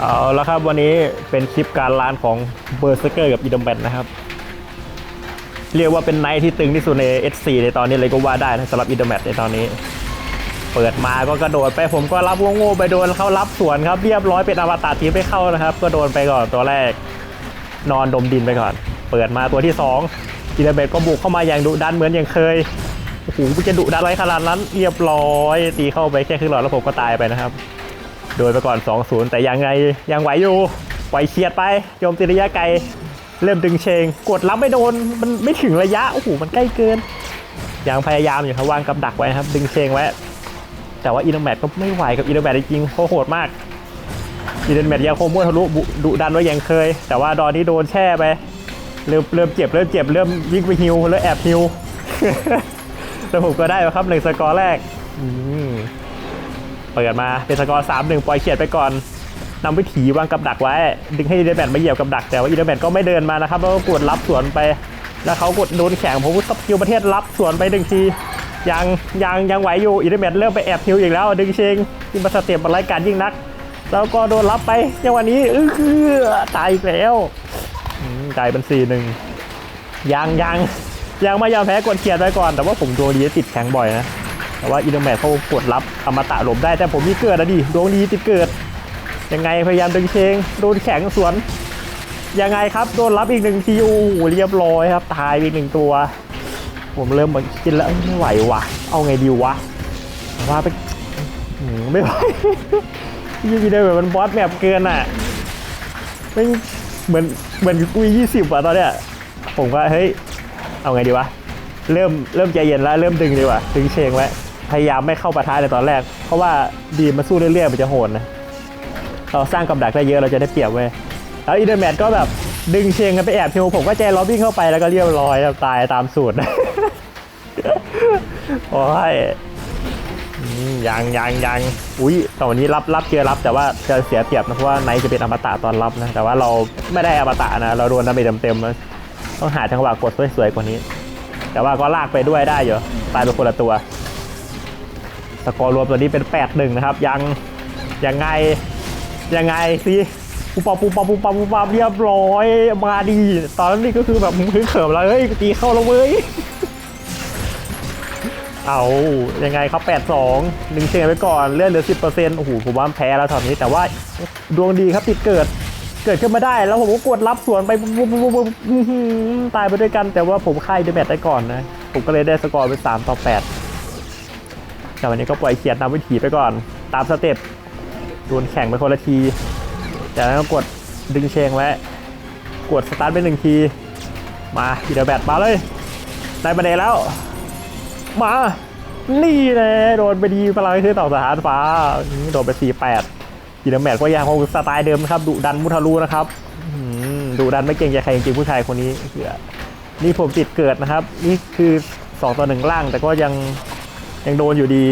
เอาแล้วครับวันนี้เป็นคลิปการล้านของเบอร์ e เกอร์กับอีดอมแบนนะครับ เรียกว่าเป็นไนท์ที่ตึงที่สุดใน S4 ในตอนนี้เลยก็ว่าได้นะสำหรับอีดอมแบนในตอนนี้ เปิดมาก็กระโดดไปผมก็รับโง่ๆไปโดนเขารับสวนครับ เรียบร้อยเป็นอวตารทีไม่เข้านะครับ ก็โดนไปก่อนตัวแรก นอนดมดินไปก่อน เปิดมาตัวที่2อีดอมแบนก็บุกเข้ามาอย่างดุดันเหมือนอย่างเคยโอ้โหจะดุดันอะไรขนาดนั้นเรียบร้อยตีเข้าไปแค่ครึ่งหลอดแล้วผมก็ตายไปนะครับ โดยไปก่อน 2-0 แต่ยังไงยังไหวอยู่ไหวเฉียดไปโยมติระยะไกล เริ่มดึงเชง กดรับไม่โดน มันไม่ถึงระยะ โอ้โห มันใกล้เกิน ยังพยายามอยู่ครับวางกับดักไว้ครับ ดึงเชงไว้ แต่ว่าอินเตอร์แมทก็ไม่ไหวกับอินเตอร์แมทจริงเขาโหดมากอินเตอร์แมทยังคงมั่วทะลุดุดันไว้อย่างเคย แต่ว่าดอนที่โดนแช่ไป เริ่มเริ่มเจ็บเริ่มเจ็บเริ่มวิ่งไปฮิวแล้วแอบฮิวแล้วผมก็ได้แล้วครับหนึ่งสกอร์แรกอืม เปิดมาเป็นสกอร์สามหนึ่งปล่อยเขียดไปก่อนนำวิถีวางกับดักไว้ ดึงให้อีเดอร์แมนมาเหยียบกับดัก แต่ว่าอีเดอร์แมนก็ไม่เดินมานะครับแล้วก็กดรับสวนไป แล้วเขากดโดนแข่งผมก็คิวประเทศรับสวนไปหนึ่งทียังยังยังไหวอยู่อีเดอร์แมนเริ่มไปแอบฮิวอีกแล้ว ดึงเชงที่มาสเต็ปอะไรการยิ่งนัก แล้วก็โดนรับไปจังหวะนี้เออตายอีกแล้วกลายเป็นสี่หนึ่งยังยังยังไม่ยอมแพ้กดเขียดไปก่อน แต่ว่าผมดวงดีติดแข็งบ่อยนะ แต่ว่าอินเตอร์แมทเขากดรับอมตะหลบได้แต่ผมมีเกิดนะดิดวงดีติดเกิด ยังไงพยายามดึงเชงโดนแข็งสวน ยังไงครับโดนรับอีกหนึ่งทีโอ้เรียบร้อยครับตายอีกหนึ่งตัว ผมเริ่มแบบกินแล้วไม่ไหววะเอาไงดีวะว่าไปมไม่ไหวยี่ปีเดียวแบบมันบอสแมปเกินอะไม่เหมือนเหมือนกุยยี่สิบอะตอนเนี้ยผมก็เฮ้ยเอาไงดีวะเริ่มเริ่มใจเย็นแล้วเริ่มดึงดีกว่าดึงเชงไว้ พยายามไม่เข้าปะทะในตอนแรก เพราะว่าดีมาสู้เรื่อยๆมันจะโหดนะเราสร้างกับดักได้เยอะเราจะได้เปรียบเว้ยแล้วอีเดอร์แมทก็แบบดึงเชงกันไปแอบฮิวผมก็ใจร้อนวิ่งเข้าไปแล้วก็เรียบร้อยตายตามสูตรโอ้ยยังยังยังอุ้ยตอนนี้รับรับเจอรับแต่ว่าจะเสียเปรียบนะเพราะว่าไนท์จะเป็นอมตะตอนรับนะแต่ว่าเราไม่ได้อมตะนะเราโดนดาเมจเต็มๆนะต้องหาจังหวะกดสวยๆกว่านี้ แต่ว่าก็ลากไปด้วยได้อยู่ตายไปคนละตัว สกอร์รวมตัวนี้เป็น 8 1 นะครับ ยังยังไงยังไงสิปูปอปูปอปูปอปูปอเรียบร้อยมาดี ตอนนั้นนี่ก็คือแบบมือเขิมแล้วเฮ้ยตีเข้าแล้วเว้ยเอายังไงครับ8 2 1เชงไปก่อนเลื่อนเหลือ10%โอ้โหผมว่าแพ้แล้วตอนนี้ แต่ว่าดวงดีครับติดเกิดเกิดขึ้นมาได้ แล้วผมก็กดรับสวนไปปุ๊บปุ๊บปุ๊บปุ๊บอื้อหือตายไปด้วยกัน แต่ว่าผมค่ายเดอะแมตช์ได้ก่อนนะ ผมก็เลยได้สกอร์เป็น3ต่อ8 แต่วันนี้ก็ปล่อยเขียดนำวิถีไปก่อน ตามสเต็ปโดนแข่งไปคนละที จากนั้นก็กดดึงเชงไว้ กดสตาร์ทไปหนึ่งที มาอีเดอะแบตมาเลย ได้ประเด็นแล้ว มา นี่เลยโดนไปดีพลังขึ้นต่อสถานฟ้า โดนไป 48อีเดอะแมตก็ยังคงสไตล์เดิมครับดุดันมุทะลุนะครับดุดันไม่เก่งใจใครจริงๆผู้ชายคนนี้เหี้ยนี่ผมติดเกิดนะครับ นี่คือ 2 ต่อหนึ่งล่างแต่ก็ยัง ยังโดนอยู่ดี